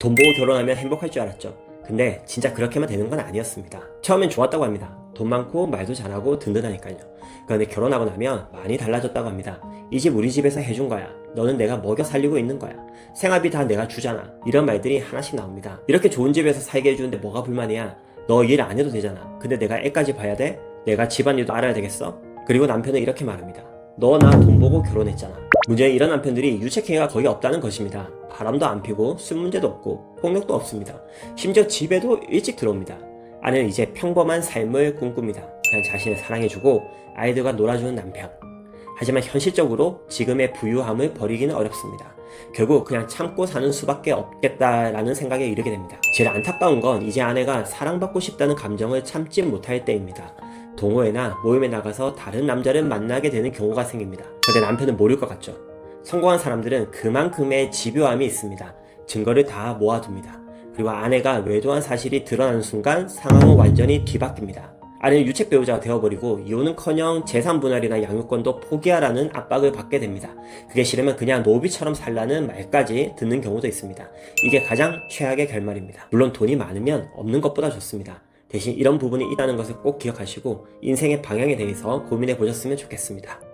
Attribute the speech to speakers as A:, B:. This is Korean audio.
A: 돈 보고 결혼하면 행복할 줄 알았죠. 근데 진짜 그렇게만 되는 건 아니었습니다. 처음엔 좋았다고 합니다. 돈 많고 말도 잘하고 든든하니까요. 그런데 결혼하고 나면 많이 달라졌다고 합니다. 이 집 우리 집에서 해준 거야. 너는 내가 먹여 살리고 있는 거야. 생활비 다 내가 주잖아. 이런 말들이 하나씩 나옵니다. 이렇게 좋은 집에서 살게 해주는데 뭐가 불만이야? 너 일 안 해도 되잖아. 근데 내가 애까지 봐야 돼? 내가 집안일도 알아야 되겠어? 그리고 남편은 이렇게 말합니다. 너 나 돈 보고 결혼했잖아. 문제는 이런 남편들이 유책행위가 거의 없다는 것입니다. 바람도 안 피고 술 문제도 없고 폭력도 없습니다. 심지어 집에도 일찍 들어옵니다. 아내는 이제 평범한 삶을 꿈꿉니다. 그냥 자신을 사랑해주고 아이들과 놀아주는 남편. 하지만 현실적으로 지금의 부유함을 버리기는 어렵습니다. 결국 그냥 참고 사는 수밖에 없겠다라는 생각에 이르게 됩니다. 제일 안타까운 건 이제 아내가 사랑받고 싶다는 감정을 참지 못할 때입니다. 동호회나 모임에 나가서 다른 남자를 만나게 되는 경우가 생깁니다. 근데 남편은 모를 것 같죠. 성공한 사람들은 그만큼의 집요함이 있습니다. 증거를 다 모아둡니다. 그리고 아내가 외도한 사실이 드러나는 순간 상황은 완전히 뒤바뀝니다. 아내는 유책 배우자가 되어버리고 이혼은커녕 재산 분할이나 양육권도 포기하라는 압박을 받게 됩니다. 그게 싫으면 그냥 노비처럼 살라는 말까지 듣는 경우도 있습니다. 이게 가장 최악의 결말입니다. 물론 돈이 많으면 없는 것보다 좋습니다. 대신 이런 부분이 있다는 것을 꼭 기억하시고 인생의 방향에 대해서 고민해 보셨으면 좋겠습니다.